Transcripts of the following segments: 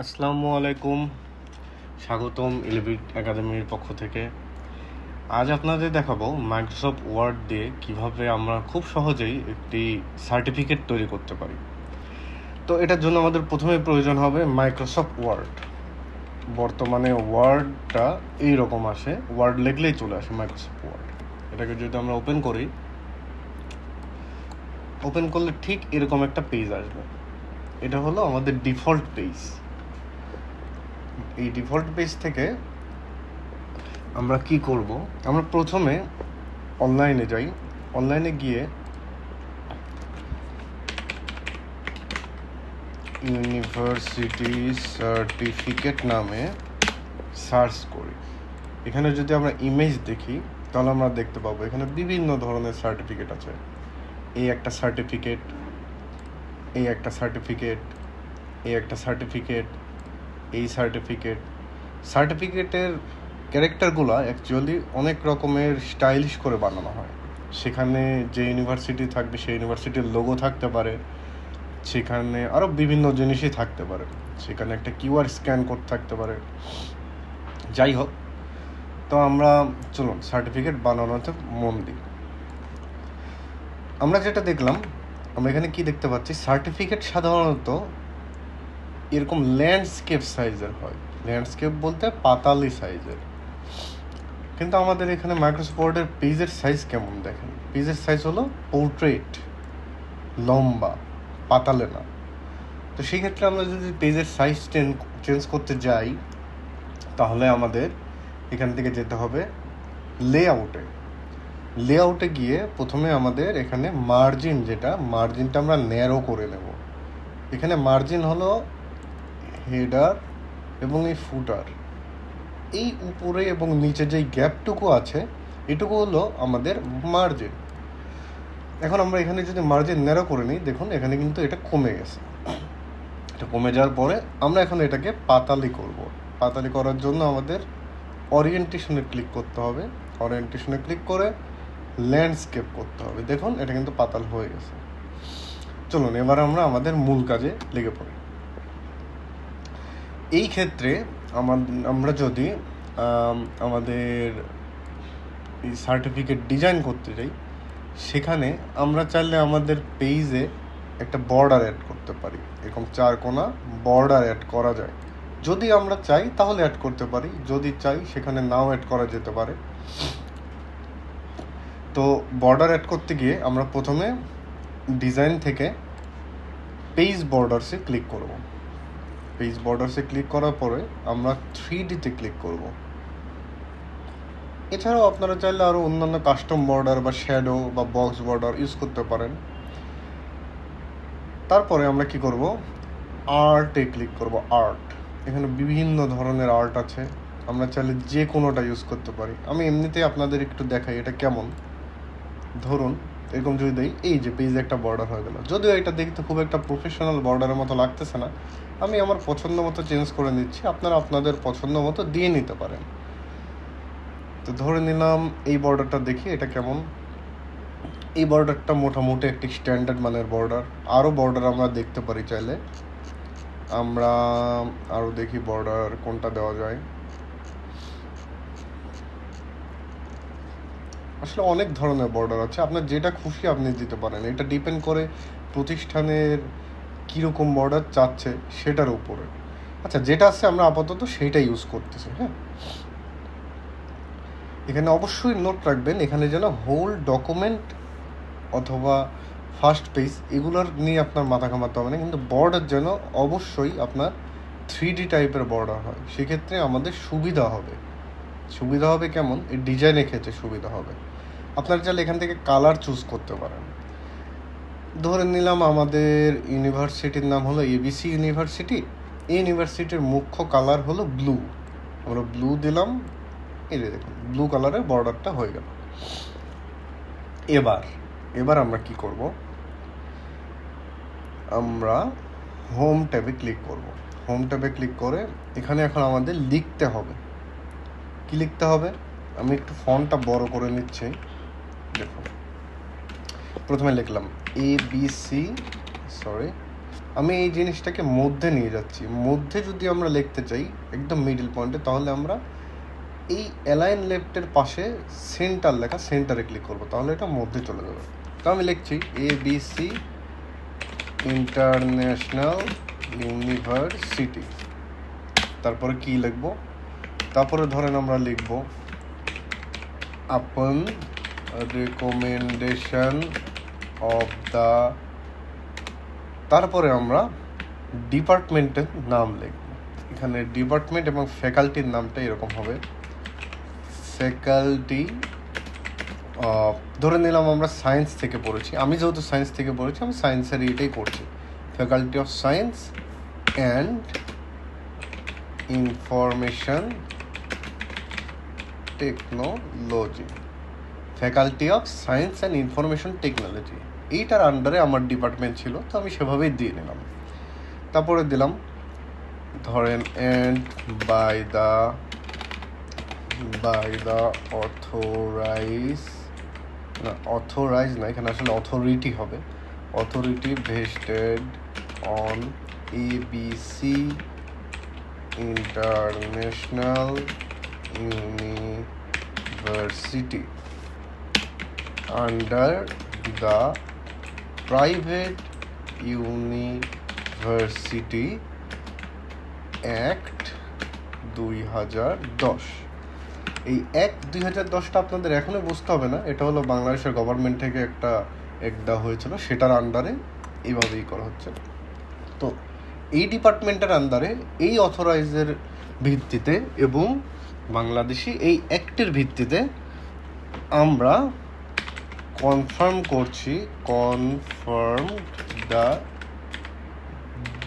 আসসালামু আলাইকুম। স্বাগতম ইলেভিট একাডেমির পক্ষ থেকে। আজ আপনাদের দেখাবো মাইক্রোসফট ওয়ার্ড দিয়ে কীভাবে আমরা খুব সহজেই একটি সার্টিফিকেট তৈরি করতে পারি। তো এটার জন্য আমাদের প্রথমে প্রয়োজন হবে মাইক্রোসফট ওয়ার্ড বর্তমানে ওয়ার্ডটা এই রকম আসে। ওয়ার্ড লিখলেই চলে আসে মাইক্রোসফট ওয়ার্ড এটাকে যদি আমরা ওপেন করি ওপেন করলে ঠিক এরকম একটা পেজ আসবে। এটা হলো আমাদের ডিফল্ট পেজ এই ডিফল্ট পেজ থেকে আমরা কি করব? আমরা প্রথমে অনলাইনে যাই। অনলাইনে গিয়ে ইউনিভার্সিটি সার্টিফিকেট নামে সার্চ করি। এখানে যদি আমরা ইমেজ দেখি, তাহলে আমরা দেখতে পাবো এখানে বিভিন্ন ধরনের সার্টিফিকেট আছে। এই একটা সার্টিফিকেট এই একটা সার্টিফিকেট এই একটা সার্টিফিকেট এই সার্টিফিকেট সার্টিফিকেটের ক্যারেক্টারগুলো অ্যাকচুয়ালি অনেক রকমের স্টাইলিশ করে বানানো হয়। সেখানে যে ইউনিভার্সিটি থাকবে, সেই ইউনিভার্সিটির লোগো থাকতে পারে। সেখানে আরও বিভিন্ন জিনিসই থাকতে পারে। সেখানে একটা কিউআর স্ক্যান কোড থাকতে পারে। যাই হোক, তো আমরা চলুন সার্টিফিকেট বানানোতে মন দিই। আমরা যেটা দেখলাম, আমরা এখানে কি দেখতে পাচ্ছি? সার্টিফিকেট সাধারণত এরকম ল্যান্ডস্কেপ সাইজের হয়। ল্যান্ডস্কেপ বলতে পাতালি সাইজের কিন্তু আমাদের এখানে মাইক্রোসফটের পেজের সাইজ কেমন দেখেন? পেজের সাইজ হলো পোর্ট্রেট লম্বা, পাতালে না। তো সেই ক্ষেত্রে আমরা যদি পেজের সাইজ চেঞ্জ করতে যাই, তাহলে আমাদের এখান থেকে যেতে হবে লেআউটে লেআউটে গিয়ে প্রথমে আমাদের এখানে মার্জিন যেটা মার্জিনটা আমরা ন্যারো করে নেব। এখানে মার্জিন হলো হেডার এবং এই ফুটার। এই উপরে এবং নিচে যেই গ্যাপটুকু আছে, এটুকু হলো আমাদের মার্জিন এখন আমরা এখানে যদি মার্জিন ন্যারো করে নিই, দেখুন এখানে কিন্তু এটা কমে গেছে। এটা কমে যাওয়ার পরে আমরা এখন এটাকে পাতালি করব। পাতালি করার জন্য আমাদের অরিয়েন্টেশনে ক্লিক করতে হবে। অরিয়েন্টেশনে ক্লিক করে ল্যান্ডস্কেপ করতে হবে। দেখুন, এটা কিন্তু পাতাল হয়ে গেছে। চলুন, এবার আমরা আমাদের মূল কাজে লেগে পড়ি। এই ক্ষেত্রে আমরা যদি আমাদের এই সার্টিফিকেট ডিজাইন করতে যাই, সেখানে আমরা চাইলে আমাদের পেজে একটা বর্ডার অ্যাড করতে পারি। এরকম চার কোনা বর্ডার অ্যাড করা যায়। যদি আমরা চাই, তাহলে অ্যাড করতে পারি। যদি চাই, সেখানে নাও অ্যাড করা যেতে পারে। তো বর্ডার অ্যাড করতে গিয়ে আমরা প্রথমে ডিজাইন থেকে পেজ বর্ডারসে ক্লিক করব। পেজ বর্ডার্সে ক্লিক করার পরে আমরা থ্রি ডিতে ক্লিক করব। এছাড়াও আপনারা চাইলে আরও অন্যান্য কাস্টম বর্ডার বা শ্যাডো বা বক্স বর্ডার ইউজ করতে পারেন। তারপরে আমরা কি করব? আর্টে ক্লিক করব আর্ট এখানে বিভিন্ন ধরনের আর্ট আছে। আমরা চাইলে যে কোনোটা ইউজ করতে পারি। আমি এমনিতে আপনাদের একটু দেখাই এটা কেমন। ধরুন এরকম যদি দেই এই যে পেজে একটা বর্ডার হয়ে গেল। যদিও এটা দেখতে খুব একটা প্রফেশনাল বর্ডারের মতো লাগতেছে না। আমি আমার পছন্দ মতো চেঞ্জ করে নিচ্ছি, আপনারা আপনাদের পছন্দ মতো দিয়ে নিতে পারেন। তো ধরে নিলাম, এই বর্ডারটা দেখি, এটা কেমন? এই বর্ডারটা মোটামুটি একটি স্ট্যান্ডার্ড মানের বর্ডার আরও বর্ডার আমরা দেখতে পারি চাইলে। আমরা আরও দেখি বর্ডার কোনটা দেওয়া যায়। আসলে অনেক ধরনের বর্ডার আছে। আপনার যেটা খুশি আপনি দিতে পারেন। এটা ডিপেন্ড করে প্রতিষ্ঠানের কীরকম বর্ডার চাচ্ছে সেটার উপরে। আচ্ছা যেটা আছে আমরা আপাতত সেইটা ইউজ করতেছি হ্যাঁ? এখানে অবশ্যই নোট রাখবেন, এখানে যেন হোল ডকুমেন্ট অথবা ফার্স্ট পেজ এগুলোর নিয়ে আপনার মাথা ঘামাতে হবে না। কিন্তু বর্ডার যেন অবশ্যই আপনার থ্রি ডি টাইপের বর্ডার হয়। সেক্ষেত্রে আমাদের সুবিধা হবে। সুবিধা হবে কেমন? এই ডিজাইনের ক্ষেত্রে সুবিধা হবে। আপনারা চাইলে এখান থেকে কালার চুজ করতে পারেন। ধরে নিলাম আমাদের ইউনিভার্সিটির নাম হলো এবিসি ইউনিভার্সিটি এই ইউনিভার্সিটির মুখ্য কালার হলো ব্লু আমরা ব্লু দিলাম। এই যে দেখুন ব্লু কালারের বর্ডারটা হয়ে গেল। এবার এবার আমরা কি করব? আমরা হোম ট্যাবে ক্লিক করব। হোম ট্যাবে ক্লিক করে এখানে এখন আমাদের লিখতে হবে। কি লিখতে হবে? আমি একটু ফন্টটা বড় করে নিচ্ছি। দেখুন প্রথমে লিখলাম এ বি সি সরি আমি এই জিনিসটাকে মধ্যে নিয়ে যাচ্ছি। মধ্যে যদি আমরা লিখতে চাই, একদম মিডিল পয়েন্টে তাহলে আমরা এই অ্যালাইন লেফটের পাশে সেন্টার লেখা সেন্টারে ক্লিক করব। তাহলে এটা মধ্যে চলে যাবে। তো আমি লিখছি A B C international university তারপরে কি লিখব? তারপরে ধরেন আমরা লিখব আপন রেকমেন্ডেশন অফ দ্য তারপরে আমরা ডিপার্টমেন্টের নাম লিখব। এখানে ডিপার্টমেন্ট এবং ফ্যাকাল্টির নামটা এরকম হবে। ফ্যাকাল্টি ধরে নিলাম আমরা সায়েন্স থেকে পড়েছি। আমি যেহেতু সায়েন্স থেকে পড়েছি, আমি সায়েন্সের এটাই করছি। Faculty of science and information technology. Faculty of science and information technology এইটার আন্ডারে আমার ডিপার্টমেন্ট ছিল, তো আমি সেভাবেই দিয়ে নিলাম। তারপরে দিলাম, ধরেন and by the by the authorize না অথরাইজ না, এখানে আসলে অথরিটি হবে। Authority vested on A B C international university under the private university act দুই হাজার দশ। এই এক দুই হাজার দশটা আপনাদের এখনও বুঝতে হবে না, এটা হলো বাংলাদেশের গভর্নমেন্ট থেকে একটা এক দেওয়া হয়েছিল, সেটার আন্ডারে এইভাবেই করা হচ্ছে। তো এই ডিপার্টমেন্টের আন্ডারে এই অথরাইজের ভিত্তিতে এবং বাংলাদেশি এই অ্যাক্টের ভিত্তিতে আমরা কনফার্ম করছি confirm the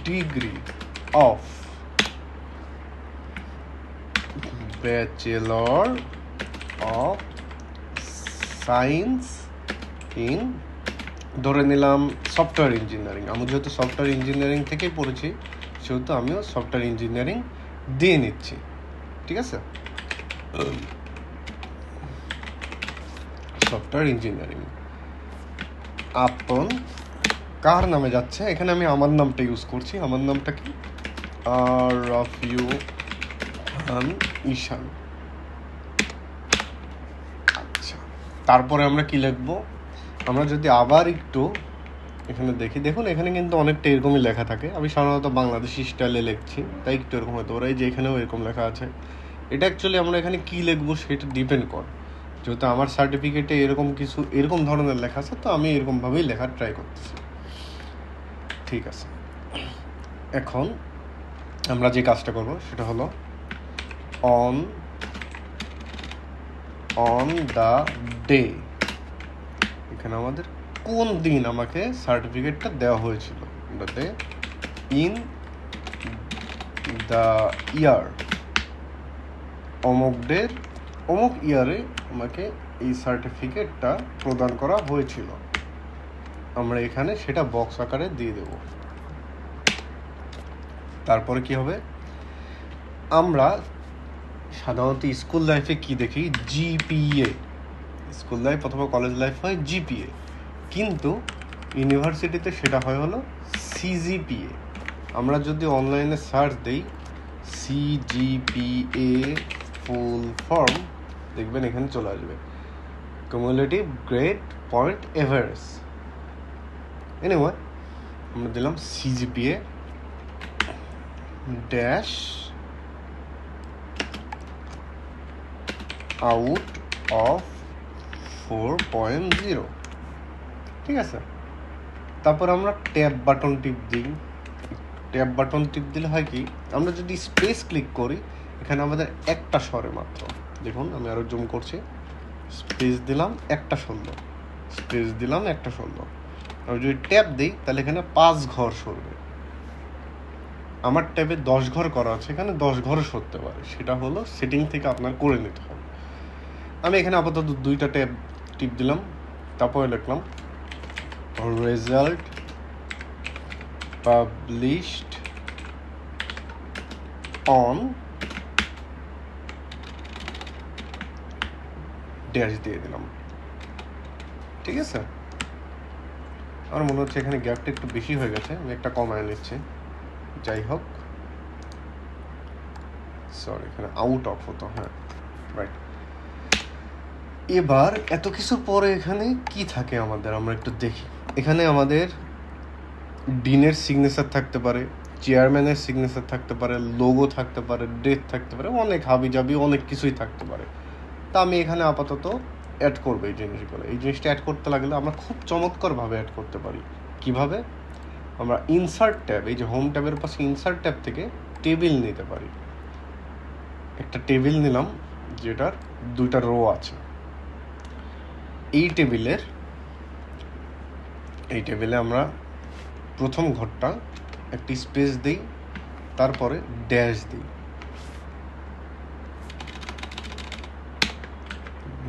degree of bachelor of science in ধরে নিলাম সফটওয়্যার ইঞ্জিনিয়ারিং আমি যেহেতু সফটওয়্যার ইঞ্জিনিয়ারিং থেকেই পড়েছি, সেহেতু আমিও সফটওয়্যার ইঞ্জিনিয়ারিং দিয়ে নিচ্ছি। ঠিক আছে? সফটওয়্যার ইঞ্জিনিয়ারিং আপন কার নামে যাচ্ছে? এখানে আমি আমার নামটা ইউজ করছি। আমার নামটা কি? আর অফ ইউ ঈশান আচ্ছা তারপরে আমরা কি লিখব? আমরা যদি আবার একটু এখানে দেখি। দেখুন, এখানে কিন্তু অনেকটা এরকমই লেখা থাকে। আমি সাধারণত বাংলাদেশি স্টাইলে লিখছি, তাই একটু এরকম হয়তো ওরাই যে এখানেও এরকম লেখা আছে। এটা অ্যাকচুয়ালি আমরা এখানে কি লিখব সেটা ডিপেন্ড করে। যেহেতু আমার সার্টিফিকেটে এরকম কিছু, এরকম ধরনের লেখা আছে, তো আমি এরকমভাবেই লেখার ট্রাই করতেছি। ঠিক আছে। এখন আমরা যে কাজটা করব সেটা হলো অন অন দ্য ডে এখানে আমাদের কোন দিন আমাকে সার্টিফিকেটটা দেওয়া হয়েছিল? ওটাতে ইন দ্য ইয়ার অমুক ডের অমুক ইয়ারে আমাকে এই সার্টিফিকেটটা প্রদান করা হয়েছিল। আমরা এখানে সেটা বক্স আকারে দিয়ে দেব। তারপরে কি হবে? আমরা সাধারণত স্কুল লাইফে কি দেখি? জিপিএ স্কুল লাইফ অথবা কলেজ লাইফ হয় জিপিএ কিন্তু ইউনিভার্সিটিতে সেটা হয় হলো সিজিপিএ আমরা যদি অনলাইনে সার্চ দিই সিজিপিএ ফুল ফর্ম দেখবেন এখানে চলে আসবে। Cumulative grade point average anyway আমরা দিলাম CGPA dash out of four point zero ঠিক আছে? তারপর আমরা ট্যাব বাটন টিপ দিই। ট্যাব বাটন টিপ দিলে হয় কি, আমরা যদি স্পেস ক্লিক করি, এখানে আমাদের একটা স্বরে মাত্র। দেখুন, আমি আরও জুম করছি। স্পেস দিলাম, একটা ষোলো স্পেস দিলাম, একটা ষোলো আর যদি ট্যাব দিই, তাহলে এখানে পাঁচ ঘর সরবে। আমার ট্যাবে দশ ঘর করা আছে, এখানে দশ ঘরও সরতে পারে। সেটা হলো সেটিং থেকে আপনার করে নিতে হবে। আমি এখানে আপাতত দুইটা ট্যাব টিপ দিলাম, তারপরে লিখলাম রেজাল্ট পাবলিশড অন ড্যাশ দিয়ে দিলাম। ঠিক আছে? আমার মনে হচ্ছে এখানে গ্যাপটা একটু বেশি হয়ে গেছে, আমি একটা কমায় নিচ্ছি। যাই হোক। সরি এখানে আউট অফ হতো হ্যাঁ। রাইট এবার এত কিছুর পরে এখানে কি থাকে আমাদের? আমরা একটু দেখি। এখানে আমাদের ডিনের সিগনেচার থাকতে পারে চেয়ারম্যানের সিগনেচার থাকতে পারে লোগো থাকতে পারে ডেট থাকতে পারে, অনেক হাবি জাবি অনেক কিছুই থাকতে পারে। তা আমি এখানে আপাতত অ্যাড করব এই জিনিসগুলো। এই জিনিসটা অ্যাড করতে লাগলে আমরা খুব চমৎকারভাবে অ্যাড করতে পারি। কীভাবে? আমরা ইনসার্ট ট্যাব এই যে হোম ট্যাবের পাশে ইনসার্ট ট্যাব থেকে টেবিল নিতে পারি। একটা টেবিল নিলাম, যেটার দুইটা রো আছে। এই টেবিলের এই টেবিলে আমরা প্রথম ঘরটা একটি স্পেস দিই, তারপরে ড্যাশ দিই।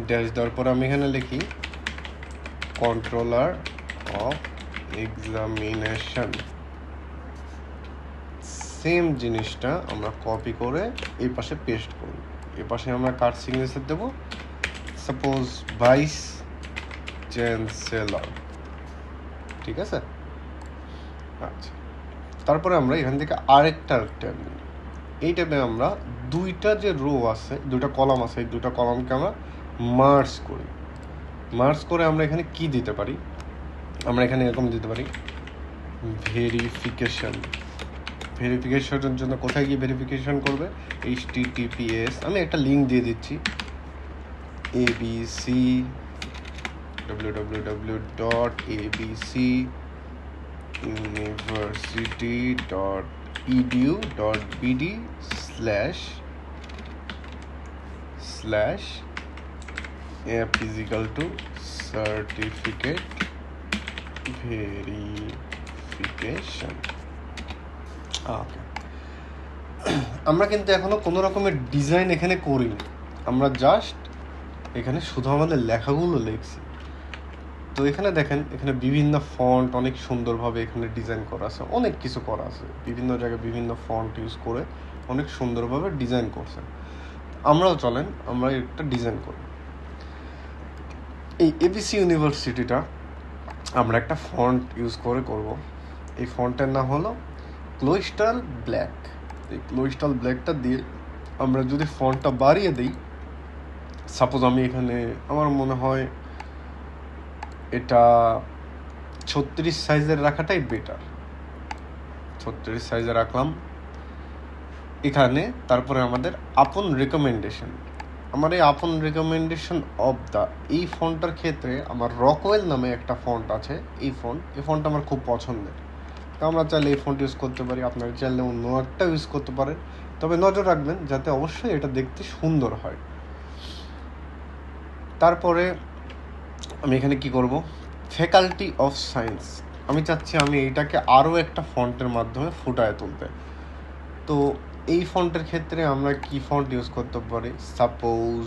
ড্যাশ দেওয়ার পর আমি এখানে লিখি কন্ট্রোলার অফ এক্সামিনেশন সেম জিনিসটা আমরা কপি করে এই পাশে পেস্ট করি। এ পাশে আমরা কার সিগনেচার দেব। সাপোজ ভাইস চ্যান্সেলর ঠিক আছে? আচ্ছা। তারপরে আমরা এখান থেকে আরেকটা ট্যাব নিই। এই ট্যাবে আমরা দুইটা যে রো আছে, দুইটা কলাম আছে, এই দুইটা কলামকে আমরা মার্চ করি। মার্স করে আমরা এখানে কি দিতে পারি? আমরা এখানে এরকম দিতে পারি। ভেরিফিকেশন ভেরিফিকেশনের জন্য কোথায় গিয়ে ভেরিফিকেশন করবে? এইচ টিটিপিএস আমি একটা লিঙ্ক দিয়ে দিচ্ছি। A B C W W W dot A B C university dot edu dot BD slash slash app is equal to certificate verification. Okay আমরা কিন্তু এখনও কোনো রকমের ডিজাইন এখানে করিনি। আমরা জাস্ট এখানে শুধু আমাদের লেখাগুলো লিখছি। তো এখানে দেখেন, এখানে বিভিন্ন ফন্ট অনেক সুন্দরভাবে এখানে ডিজাইন করা আছে। অনেক কিছু করা আছে। বিভিন্ন জায়গায় বিভিন্ন ফন্ট ইউজ করে অনেক সুন্দরভাবে ডিজাইন করছে। আমরাও চলেন, আমরা একটা ডিজাইন করি। এই এবিসি ইউনিভার্সিটিটা আমরা একটা ফন্ট ইউজ করে করব। এই ফন্টের নাম হলো ক্লোইস্টাল ব্ল্যাক এই ক্লোইস্টাল ব্ল্যাকটা দিয়ে আমরা যদি ফন্টটা বাড়িয়ে দিই সাপোজ আমি এখানে, আমার মনে হয় এটা ছত্রিশ সাইজের রাখাটাই বেটার ছত্রিশ সাইজে রাখলাম। এখানে তারপরে আমাদের আপন রেকমেন্ডেশন আমার এই আপন রেকমেন্ডেশন অফ দ্য এই ফোনটার ক্ষেত্রে আমার রকওয়েল নামে একটা ফন্ট আছে, এই ফোন, এই ফোনটা আমার খুব পছন্দের। তো আমরা চাইলে এই ফোনটা ইউজ করতে পারি, আপনারা চাইলে অন্য একটা ইউজ করতে পারেন। তবে নজর রাখবেন যাতে অবশ্যই এটা দেখতে সুন্দর হয়। তারপরে আমি এখানে কি করব? ফ্যাকাল্টি অফ সায়েন্স আমি চাচ্ছি আমি এইটাকে আরও একটা ফন্টের মাধ্যমে ফুটায় তুলতে। তো এই ফন্টের ক্ষেত্রে আমরা কি ফন্ট ইউজ করতে পারি? সাপোজ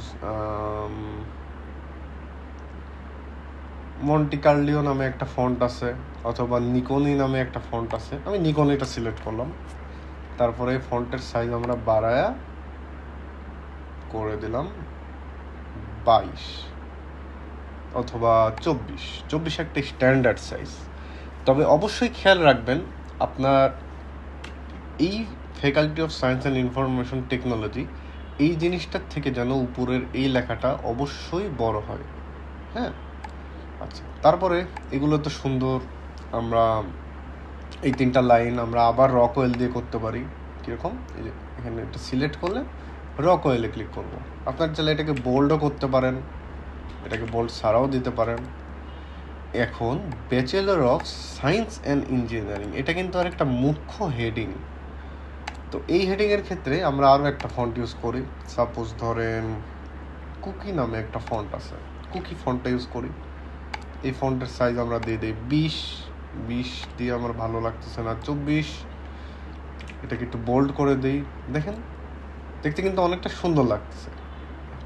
মন্টিকার্লিও নামে একটা ফন্ট আছে, অথবা নিকোনি নামে একটা ফন্ট আছে। আমি নিকনিটা সিলেক্ট করলাম। তারপরে এই ফন্টের সাইজ আমরা বাড়ায়া করে দিলাম বাইশ অথবা চব্বিশ। চব্বিশ একটা স্ট্যান্ডার্ড সাইজ তবে অবশ্যই খেয়াল রাখবেন, আপনার এই faculty of science and information technology এই জিনিসটার থেকে যেন উপরের এই লেখাটা অবশ্যই বড় হয়। হ্যাঁ? আচ্ছা তারপরে এগুলো তো সুন্দর, আমরা এই তিনটা লাইন আমরা আবার রক অয়েল দিয়ে করতে পারি। কীরকম? এই যে এখানে একটা সিলেক্ট করলে রক অয়েলে ক্লিক করব। আপনার চাইলে এটাকে বোল্ডও করতে পারেন, এটাকে বোল্ড ছাড়াও দিতে পারেন। এখন bachelor of science and engineering এটা কিন্তু আর একটা মুখ্য হেডিং তো এই হেডিংয়ের ক্ষেত্রে আমরা আরও একটা ফন্ট ইউজ করি। সাপোজ ধরেন কুকি নামে একটা ফন্ট আছে। কুকি ফন্টটা ইউজ করি। এই ফন্টের সাইজ আমরা দিয়ে দিই বিশ। বিশ দিয়ে আমার ভালো লাগতেছে না, চব্বিশ। এটাকে একটু বোল্ড করে দিই। দেখেন, দেখতে কিন্তু অনেকটা সুন্দর লাগতেছে।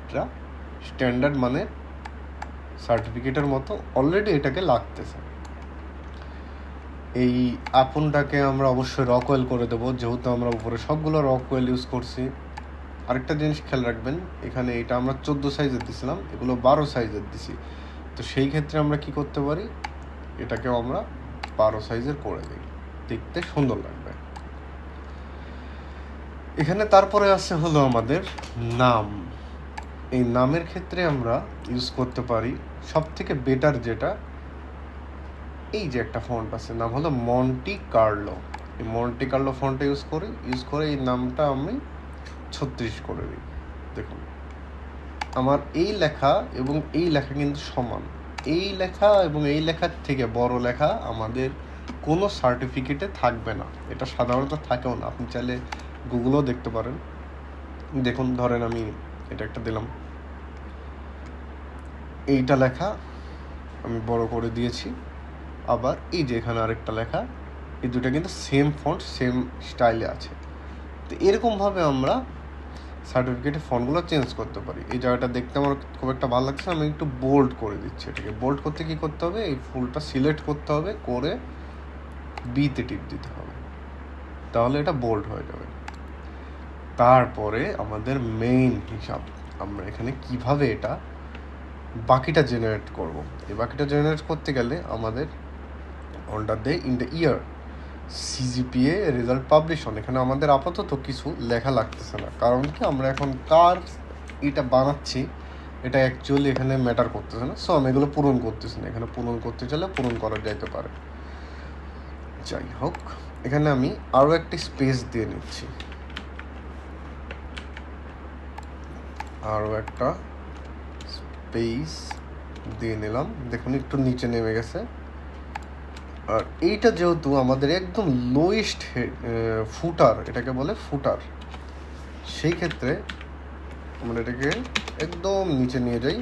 এটা স্ট্যান্ডার্ড মানে সার্টিফিকেটের মতো অলরেডি এটাকে লাগতেছে। এই আপনটাকে আমরা অবশ্যই রক অয়েল করে দেবো। যেহেতু আমরা উপরে সবগুলো রক অয়েল ইউজ করছি। আরেকটা জিনিস খেয়াল রাখবেন, এখানে এটা আমরা চোদ্দ সাইজের দিছিলাম, এগুলো বারো সাইজের দিছি। তো সেই ক্ষেত্রে আমরা কি করতে পারি? এটাকেও আমরা বারো সাইজের করে দিই। দেখতে সুন্দর লাগবে। এখানে তারপরে আছে হলো আমাদের নাম। এই নামের ক্ষেত্রে আমরা ইউজ করতে পারি সব থেকে বেটার যেটা এই যে একটা ফন্ট আছে, নাম হলো মন্টি কার্লো এই মন্টি কার্লো ফন্টটা ইউজ করি ইউজ করে এই নামটা আমি ছত্রিশ করে দিই। দেখুন, আমার এই লেখা এবং এই লেখা কিন্তু সমান। এই লেখা এবং এই লেখার থেকে বড় লেখা আমাদের কোনো সার্টিফিকেটে থাকবে না। এটা সাধারণত থাকেও না। আপনি চাইলে গুগলও দেখতে পারেন। দেখুন, ধরেন আমি এটা একটা দিলাম। এইটা লেখা আমি বড় করে দিয়েছি। আবার এই যে এখানে আরেকটা লেখা, এই দুটো কিন্তু সেম ফন্ট সেম স্টাইলে আছে। তো এরকমভাবে আমরা সার্টিফিকেটে ফন্টগুলো চেঞ্জ করতে পারি। এই জায়গাটা দেখতে আমার খুব একটা ভালো লাগছে আমি একটু বোল্ড করে দিচ্ছি এটাকে। বোল্ড করতে কি করতে হবে? এই ফুলটা সিলেক্ট করতে হবে, করে বিতে টিপ দিতে হবে। তাহলে এটা বোল্ড হয়ে যাবে। তারপরে আমাদের মেইন হিসাব, আমরা এখানে কীভাবে এটা বাকিটা জেনারেট করব? এই বাকিটা জেনারেট করতে গেলে আমাদের order day in the year CGPA result publication এখানে আমাদের আপাতত কিছু লেখা লাগতেছে না। কারণ কি, আমরা এখন কার এটা বানাচ্ছি, এটা অ্যাকচুয়ালি এখানে ম্যাটার করতেছে না। সো আমি এগুলো পূরণ করতেছি না। এখানে পূরণ করতে চাইলে পূরণ করা যাইতে পারে। যাই হোক, এখানে আমি আরও একটি স্পেস দিয়ে নিচ্ছি। আরও একটা স্পেস দিয়ে নিলাম। দেখুন, একটু নিচে নেমে গেছে। আর এইটা যেহেতু আমাদের একদম লোয়েস্ট ফুটার, এটাকে বলে ফুটার, সেই ক্ষেত্রে আমরা এটাকে একদম নিচে নিয়ে যাই।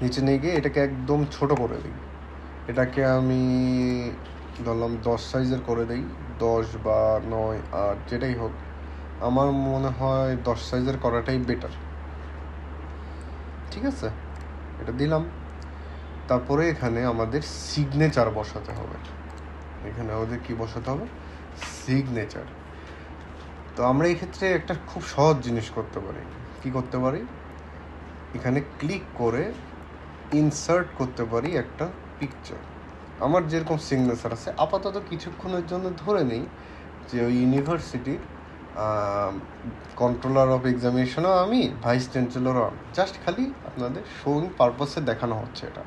নিচে নিয়ে গিয়ে এটাকে একদম ছোট করে দিই। এটাকে আমি ধরলাম দশ সাইজের করে দিই। দশ বা নয়, আট, যেটাই হোক, আমার মনে হয় দশ সাইজের করাটাই বেটার ঠিক আছে? এটা দিলাম। তারপরে এখানে আমাদের সিগনেচার বসাতে হবে। এখানে আমাদের কি বসাতে হবে? সিগনেচার তো আমরা এই ক্ষেত্রে একটা খুব সহজ জিনিস করতে পারি। কি করতে পারি? এখানে ক্লিক করে ইনসার্ট করতে পারি একটা পিকচার আমার যেরকম সিগনেচার আছে, আপাতত কিছুক্ষণের জন্য ধরে নেই যে ওই ইউনিভার্সিটির কন্ট্রোলার অফ এক্সামিনেশনও আমি ভাইস চ্যান্সেলরও আমি। জাস্ট খালি আপনাদের শোয়িং পারপাসে দেখানো হচ্ছে এটা।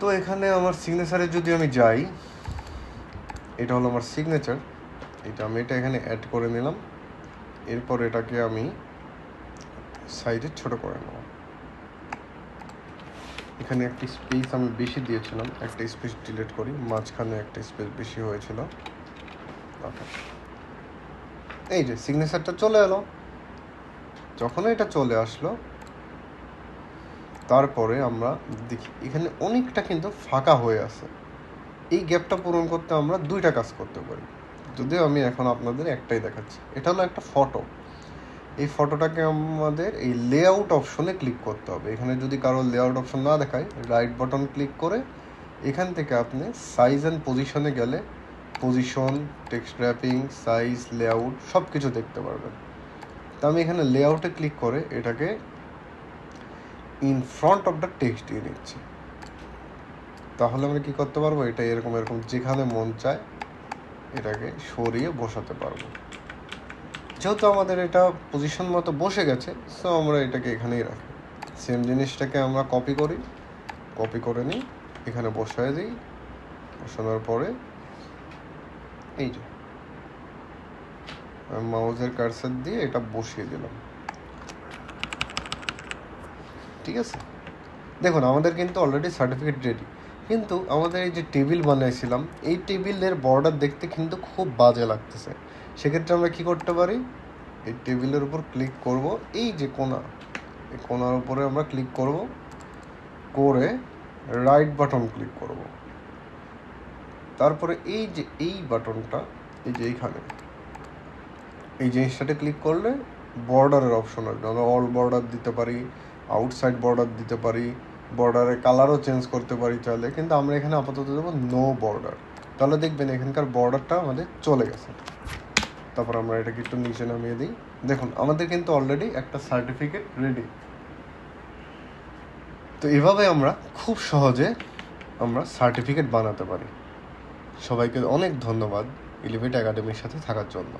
তো এখানে আমার সিগনেচারে যদি আমি যাই, এটা হলো আমার সিগনেচার এটা আমি এটা এখানে অ্যাড করে নিলাম। এরপর এটাকে আমি সাইজে ছোট করে নেব। এখানে একটি স্পেস আমি বেশি দিয়েছিলাম। একটা স্পেস ডিলিট করি। মাঝখানে একটা স্পেস বেশি হয়েছিল। এই যে সিগনেচারটা চলে এলো। যখন এটা চলে আসলো, তারপরে আমরা দেখি, এখানে অনেকটা কিন্তু ফাঁকা হয়ে আছে। এই গ্যাপটা পূরণ করতে আমরা দুইটা কাজ করতে পারি। যদিও আমি এখন আপনাদের একটাই দেখাচ্ছি, এটা হলো একটা ফটো এই ফটোটাকে আমাদের এই লেআউট অপশনে ক্লিক করতে হবে। এখানে যদি কারও লেআউট অপশন না দেখায় রাইট বাটন ক্লিক করে, এখান থেকে আপনি সাইজ অ্যান্ড পজিশনে গেলে position text wrapping size layout সব কিছু দেখতে পারবেন। তো আমি এখানে লেআউটে ক্লিক করে এটাকে in front of the text দিয়ে নিচ্ছি তাহলে আমরা কি করতে পারব? এটা এরকম এরকম যেখানে মন চায় এটাকে সরিয়ে বসাতে পারব। যেহেতু আমাদের এটা পজিশন মতো বসে গেছে সো আমরা এটাকে এখানেই রাখি। সেম জিনিসটাকে আমরা কপি করি। কপি করে নিই, এখানে বসায় দিই। বসানোর পরে এই যে। মাউজের কারসার দিয়ে এটা বসিয়ে দিলাম। ঠিক আছে? দেখুন, আমাদের কিন্তু অলরেডি সার্টিফিকেট রেডি কিন্তু আমাদের এই যে টেবিল বানিয়েছিলাম, এই টেবিলের বর্ডার দেখতে কিন্তু খুব বাজে লাগতেছে। সেক্ষেত্রে আমরা কি করতে পারি? এই টেবিলের উপর ক্লিক করব। এই যে কোনা, এই কোনার উপরে আমরা ক্লিক করব। করে রাইট বাটন ক্লিক করব। তারপরে এই যে এই বাটনটা, এই যে এইখানে, এই জিনিসটাতে ক্লিক করলে বর্ডারের অপশন আসবে। আমরা অল বর্ডার দিতে পারি আউটসাইড বর্ডার দিতে পারি বর্ডারের কালারও চেঞ্জ করতে পারি চাইলে। কিন্তু আমরা এখানে আপাতত দেবো নো বর্ডার তাহলে দেখবেন এখানকার বর্ডারটা আমাদের চলে গেছে। তারপর আমরা এটাকে একটু নিচে নামিয়ে দিই। দেখুন, আমাদের কিন্তু অলরেডি একটা সার্টিফিকেট রেডি তো এভাবে আমরা খুব সহজে আমরা সার্টিফিকেট বানাতে পারি। সবাইকে অনেক ধন্যবাদ এলিভেট একাডেমির সাথে থাকার জন্য।